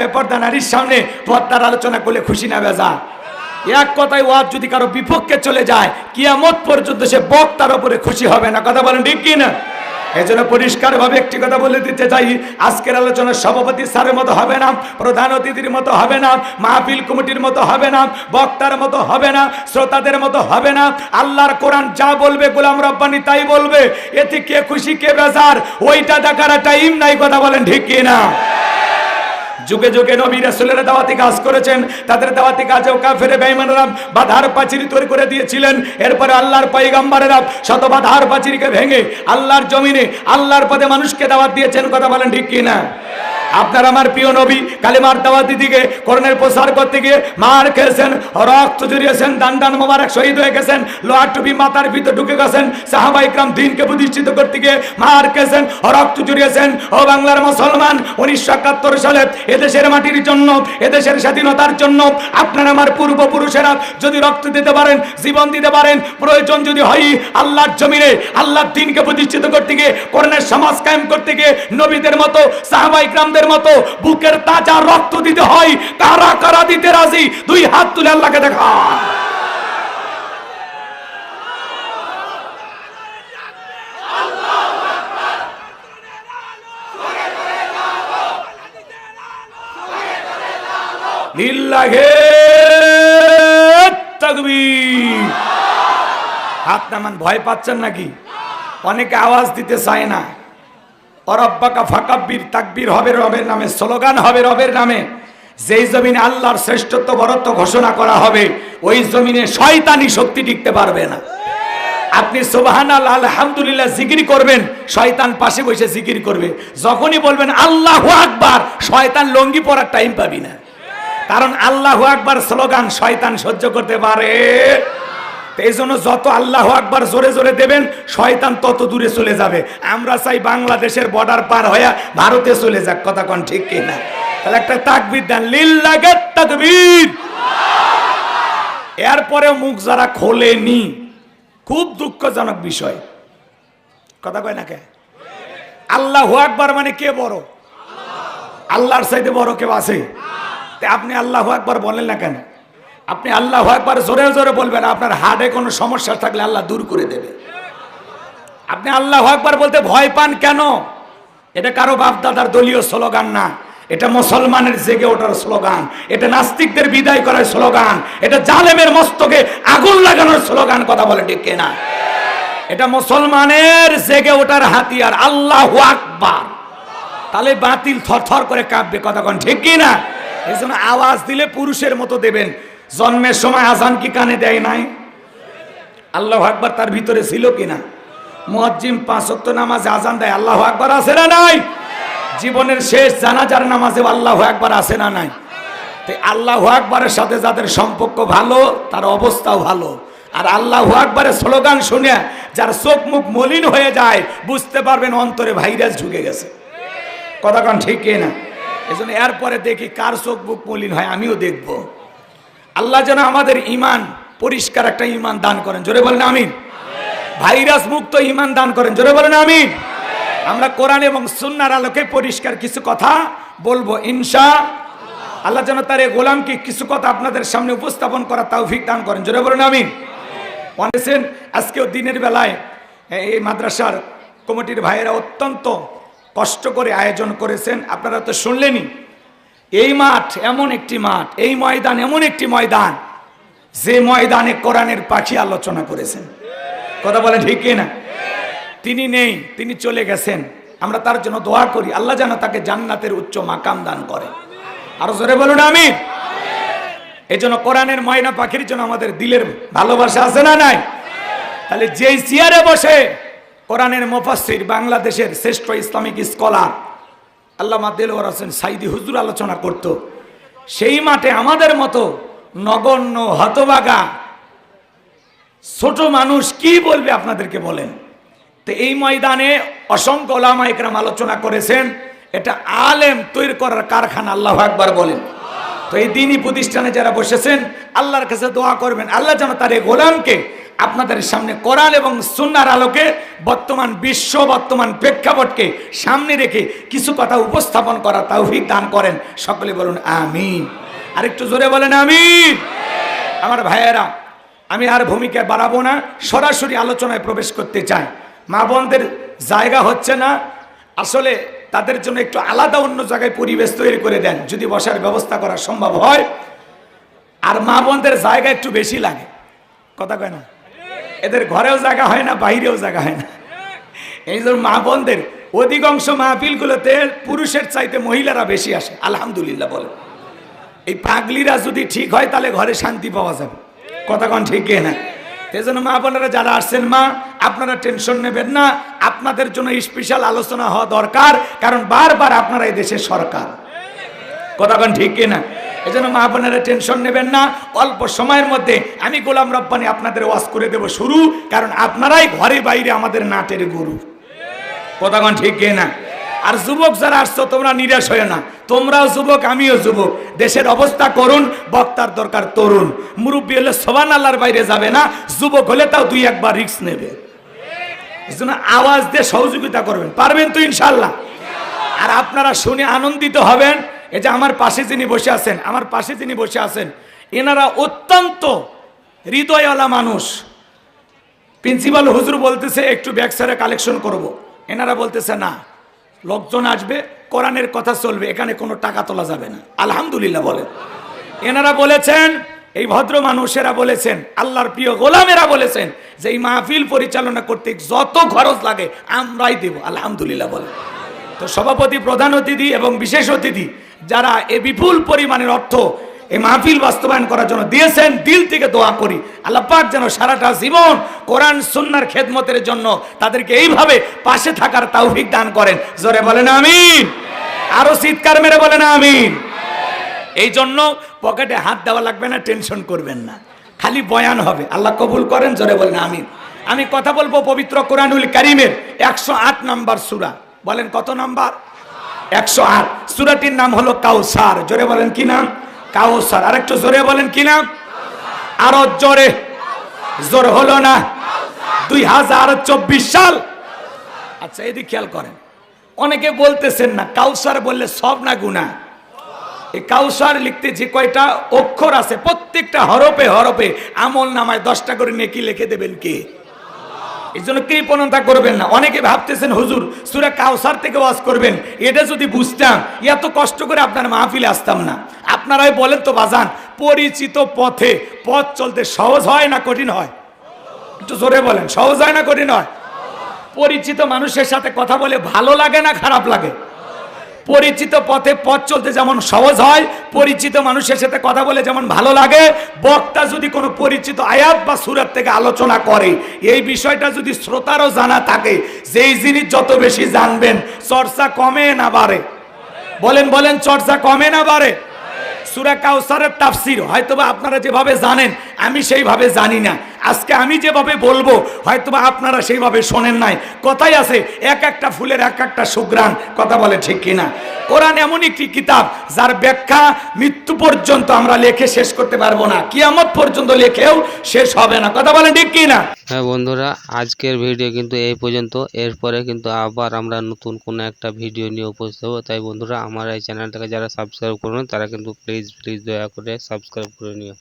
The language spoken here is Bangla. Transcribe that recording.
বেপর্দা নারীর সামনে, পর্দার আলোচনা করলে খুশি না বেজা। এক কথায় ওয়াজ যদি কারও বিপক্ষে চলে যায়, কিয়ামত পর্যন্ত সে বক্তার উপরে খুশি হবে না। কথা বলেন ঠিক কি না এই জন্য পরিষ্কার ভাবে একটি কথা বলে দিতে চাই, আজকের আলোচনা সভাপতি স্যারের মতো হবে না, প্রধান অতিথির মতো হবে না, মাহফিল কমিটির মতো হবে না, বক্তার মতো হবে না, শ্রোতাদের মতো হবে না। আল্লাহর কোরআন যা বলবে, গোলাম রব্বানি তাই বলবে। এতে কে খুশি, কে বেজার, ওইটা দেখার টাইম নাই, কথা বলেন ঠিক কি না যুগে যুগে নবী রাসূলের দাওয়াতি কাজ করেছেন। তাদের দাওয়াতি কাজেও কাফের বেঈমানরা বাধার পাচির তৈরি করে দিয়েছিলেন। এরপরে আল্লাহর পয়গম্বরেরা শত বাধার পাচিরকে ভেঙে আল্লাহর জমিনে, আল্লাহর পদে মানুষকে দাওয়াত দিয়েছেন। কথা বলেন ঠিক কিনা? না আপনার আমার প্রিয় নবী কালিমার দাওয়াতি দিকে করণের প্রসার করতে গিয়ে মার খেয়েছেন, রক্ত জড়িয়েছেন, দান দান মোবারক শহীদ হয়ে গেছেন, লোহার টুপি মাথার ভিতরে ঢুকে গেছেন সাহাবা ইকরাম দিনকে প্রতিষ্ঠিত করতে গিয়ে মার খেয়েছেন, রক্ত জড়িয়েছেন। ও বাংলার মুসলমান, উনিশশো একাত্তর সালে এদেশের মাটির জন্য, এদেশের স্বাধীনতার জন্য আপনার আমার পূর্বপুরুষেরা যদি রক্ত দিতে পারেন, জীবন দিতে পারেন, প্রয়োজন যদি হয়, আল্লাহর জমিনে, আল্লাহর দিনকে প্রতিষ্ঠিত করতে গিয়ে, করণের সমাজ কায়েম করতে গিয়ে, নবীদের মতো সাহাবা ইকরামদের মতো বুকের তাজা রক্ত দিতে হয়, কারা কারা দিতে রাজি? দুই হাত তুলে আল্লাহকে দেখা। হাত নামান ভয় পাচ্ছেন নাকি? অনেকে আওয়াজ দিতে চায় না। অরব্বাকা ফাকাব্বির তাকবির হবে রবের নামে, স্লোগান হবে রবের নামে। যেই জমিনে আল্লাহর শ্রেষ্ঠত্ব বরত্ব ঘোষণা করা হবে, ওই জমিনে শয়তানি শক্তি টিকতে পারবে না। আপনি সোবাহান আলহামদুলিল্লাহ জিকির করবেন, শয়তান পাশে বসে জিকির করবে। যখনই বলবেন আল্লাহ আকবার, শয়তান লঙ্গি পরার টাইম পাবি না। কারণ আল্লাহ আকবার স্লোগান শয়তান সহ্য করতে পারে। এই জন্য যত আল্লাহ আকবার জোরে জোরে দেবেন, শয়তান তত দূরে চলে যাবে। আমরা চাই বাংলাদেশের বর্ডার পার হইয়া ভারতে চলে যাক, কথা কোন ঠিক কিনা? তাহলে একটা তাকবির দেন লিল্লাগে তাকবীর। এরপরে মুখ যারা খোলেনি, খুব দুঃখজনক বিষয়। কথা কয় না কে? আল্লাহ আকবার মানে কে বড়? আল্লাহর সাইডে বড় কেউ আছে? আপনি আল্লাহ আকবার বলেন না কেন? আপনি আল্লাহ একবার জোরে জোরে বলবেন, আপনার হার্টে কোনো সমস্যা থাকলে আল্লাহ দূর করে দেবে। আপনি আল্লাহ একবার বলতে ভয় পান কেন? এটা কারও বাপ দাদার দলীয় স্লোগান না। এটা মুসলমানের জেগে ওঠার স্লোগান। এটা নাস্তিকদের বিদায় করার স্লোগান। এটা জালেমের মস্তকে আগুন লাগানোর স্লোগান, কথা বলে ঠিক না এটা মুসলমানের জেগে ওঠার হাতিয়ার, আল্লাহ আকবার। তাহলে বাতিল থর থর করে কাঁপবে, কথা কন ঠিক কি না এই জন্য আওয়াজ দিলে পুরুষের মতো দেবেন। জন্মের সময় আজান কি কানে দেয় নাই? আল্লাহ আকবার তার ভিতরে ছিল কিনা? মুয়াজ্জিম পাঁচ ওয়াক্ত নামাজে আজান দেয়, আল্লাহ আকবার আছে না নাই? জীবনের শেষ জানাজার নামাজে আল্লাহ আকবার আছে না নাই? আল্লাহ আকবারের সাথে যাদের সম্পর্ক ভালো, তার অবস্থাও ভালো। আর আল্লাহ আকবারের স্লোগান শুনে যার চোখ মুখ মলিন হয়ে যায়, বুঝতে পারবেন অন্তরে ভাইরাস ঢুকে গেছে। কথা কন ঠিক না এই জন্য এরপরে দেখি কার চোখ মুখ মলিন হয়, আমিও দেখব। আল্লাহ যেন আমাদের ইমান পরিষ্কার একটা ইমান দান করেন। জোরে বলেন আমিন। ভাইরাস মুক্ত ইমান দান করেন। জোরে বলেন আমিন। আমরা কোরআন এবং সুন্নার আলোকে পরিষ্কার কিছু কথা বলব, ইনশা আল্লাহ। যেন তার এই গোলামকে কিছু কথা আপনাদের সামনে উপস্থাপন করা তৌফিক দান করেন। জোরে বলেন আমিন। অনেছেন আজকেও দিনের বেলায় এই মাদ্রাসার কমিটির ভাইয়েরা অত্যন্ত কষ্ট করে আয়োজন করেছেন। আপনারা তো শুনলেনই এই মাঠ এমন একটি মাঠ, এই ময়দান এমন একটি ময়দান যে ময়দানে কোরআনের পাখি আলোচনা করেছেন। কথা বলে ঠিক না? তিনি নেই, তিনি চলে গেছেন। আমরা তার জন্য দোয়া করি, আল্লাহ যেন তাকে জান্নাতের উচ্চ মাকাম দান করে। আরও জোরে বলুন আমি এই জন্য কোরআনের ময়না পাখির জন্য আমাদের দিলের ভালোবাসা আছে না নাই? তাহলে যেই চেয়ারে বসে কোরআনের মুফাসসির বাংলাদেশের শ্রেষ্ঠ ইসলামিক স্কলার আল্লামা দেলোয়ার হোসেন সাইদি হুজুর আলোচনা করত। সেই মাঠে আমাদের মতো নগণ্য হতবাগা ছোট মানুষ কি বলবে আপনাদেরকে বলেন? তো এই ময়দানে অসংখ্য ওলামা একরাম আলোচনা করেছেন। এটা আলেম তৈরি করার কারখানা, আল্লাহ একবার বলেন। তো এই দিনই প্রতিষ্ঠানে যারা বসেছেন, আল্লাহর কাছে দোয়া করবেন। আল্লাহ যেন তার এই গোলামকে আপনাদের সামনে কোরআন এবং সুন্নার আলোকে বর্তমান বিশ্ব, বর্তমান প্রেক্ষাপটকে সামনে রেখে কিছু কথা উপস্থাপন করা তৌফিক দান করেন। সকলে বলুন, আমিন। আরেকটু জোরে বলেন, আমিন। আমার ভাইয়েরা, আমি আর ভূমিকা বাড়াবো না, সরাসরি আলোচনায় প্রবেশ করতে চাই। মা বোনদের জায়গা হচ্ছে না, আসলে তাদের জন্য একটু আলাদা অন্য জায়গায় পরিবেশ তৈরি করে দেন, যদি বসার ব্যবস্থা করা সম্ভব হয়। আর মা বোনদের জায়গা একটু বেশি লাগে। কথা কয় না? এদের ঘরেও জায়গা হয় না, বাইরেও জায়গা হয় না। এই জন্য মা বোনদের, অধিকাংশ মাহফিলগুলোতে পুরুষের চাইতে মহিলারা বেশি আসে, আলহামদুলিল্লাহ বলে। এই পাগলিরা যদি ঠিক হয়, তাহলে ঘরে শান্তি পাওয়া যাবে। কথা কন ঠিক না? সেই জন্য মা বোনেরা যারা আসছেন, মা, আপনারা টেনশন নেবেন না, আপনাদের জন্য স্পেশাল আলোচনা হওয়া দরকার, কারণ বারবার আপনারা এই দেশের সরকার। কথা কন ঠিক কিনা এই জন্য মা বোনেরা টেনশন নেবেন না। অল্প সময়ের মধ্যে আমি গোলাম রব্বানি আপনাদের ওয়াজ করে দেব শুরু, কারণ আপনারাই ঘরে বাইরে আমাদের নাটের গুরু। কথা কন ঠিক না? আর যুবক যারা আসছো, তোমরা নিরাশ হয়ে না। তোমরাও যুবক, আমিও যুবক। দেশের অবস্থা করুন, বক্তার দরকার তরুণ। মুরব্বী হলে সবান আল্লাহর বাইরে যাবে না, যুবক হলে তাও দুই একবার রিস্ক নেবে। আওয়াজ দিয়ে সহযোগিতা করবেন। পারবেন তো ইনশাল্লাহ আর আপনারা শুনে আনন্দিত হবেন। এই যে আমার পাশে যিনি বসে আছেন, আমার পাশে যিনি বসে আছেন, এনারা অত্যন্ত হৃদয়ওয়ালা মানুষ। প্রিন্সিপাল হুজুর বলতেছে, একটু ব্যাগ স্যারে কালেকশন করব। এনারা বলতেছে, না, লোকজন আসবে, কোরআনের কথা চলবে, এখানে কোনো টাকা তোলা যাবে না। আলহামদুলিল্লাহ বলেন। এনারা বলেছেন, এই ভদ্র মানুষেরা বলেছেন, আল্লাহর প্রিয় গোলামেরা বলেছেন যে এই মাহফিল পরিচালনা করতে যত খরচ লাগে আমরাই দেব। আলহামদুলিল্লাহ বলেন। তো সভাপতি, প্রধান অতিথি এবং বিশেষ অতিথি যারা এ বিপুল পরিমাণের অর্থ এই মাহফিল বাস্তবায়ন করার জন্য দিয়েছেন, দিল থেকে দোয়া করি। আল্লাহ পাক যেন সারাটা জীবন কোরআন, সুন্নার খেদমতের জন্য তাদেরকে এইভাবে পাশে থাকার তৌফিক দান করেন। জোরে বলেন আমিন। আরও চিৎকার মেরে বলেন আমিন। এই জন্য পকেটে হাত দেওয়া লাগবে না, টেনশন করবেন না। খালি বয়ান হবে। আল্লাহ কবুল করেন, জোরে বলেন আমিন। আমি কথা বলব পবিত্র কোরআনুল কারিমের একশো আট নাম্বার সুরা। বলেন কত নাম্বার? একশো আট। সুরাটির নাম হলো কাউসার। জোরে বলেন কি নাম? কাউসার। আর একটু জোরে বলেন কি নাম? আরও জোরে। জোর হলো না। দুই হাজার চব্বিশ সাল। আচ্ছা এদিকে খেয়াল করেন। অনেকে বলতেছেন না, কাউসার বললে সব না গুণা এই কাউসার লিখতে যে কয়টা অক্ষর আছে, প্রত্যেকটা হরপে হরপে আমল নামায় দশটা করে নেকি লিখে দেবেন কে? এই জন্য কৃপণতা করবেন না। অনেকে ভাবতেছেন, হুজুর, সুরা কাউসার থেকে ওয়াজ করবেন। এটা যদি বুঝতাম, এত কষ্ট করে আপনার মাহফিলে আসতাম না। আপনারাই বলেন তো, বাজান, পরিচিত পথে পথ চলতে সহজ হয় না কঠিন হয়? একটু জোরে বলেন, সহজ হয় না কঠিন হয়? পরিচিত মানুষের সাথে কথা বলে ভালো লাগে না খারাপ লাগে? পরিচিত পথে পথ চলতে যেমন সহজ হয়, পরিচিত মানুষের সাথে কথা বলে যেমন ভালো লাগে, বক্তা যদি কোনো পরিচিত আয়াত বা সুরাত থেকে আলোচনা করে, এই বিষয়টা যদি শ্রোতারও জানা থাকে, যেই জিনিস যত বেশি জানবেন, চর্চা কমে না বাড়ে। বলেন বলেন, চর্চা কমে না বাড়ে? সুরা কাউসারের তাফসির, হয়তোবা আপনারা যেভাবে জানেন, আমি সেইভাবে জানি না। আজকে আমি যেভাবে বলব, হয়তোবা আপনারা সেইভাবে শোনেন নাই। কথাই আছে, এক একটা ফুলের এক একটা সুগ্রাণ কথা বলে ঠিক কিনা? কোরআন এমন একটি কিতাব, যার ব্যাখ্যা মৃত্যু পর্যন্ত আমরা লেখে শেষ করতে পারব না। কিয়ামত পর্যন্ত লেখেও শেষ হবে না। কথা বলেন ঠিক কিনা? হ্যাঁ বন্ধুরা, আজকের ভিডিও কিন্তু এই পর্যন্ত। এরপরে কিন্তু আবার আমরা নতুন কোনো একটা ভিডিও নিয়ে উপস্থিত হব। তাই বন্ধুরা, আমার এই চ্যানেলটাকে যারা সাবস্ক্রাইব করুন, তারা কিন্তু প্লিজ প্লিজ দয়া করে সাবস্ক্রাইব করে নিও।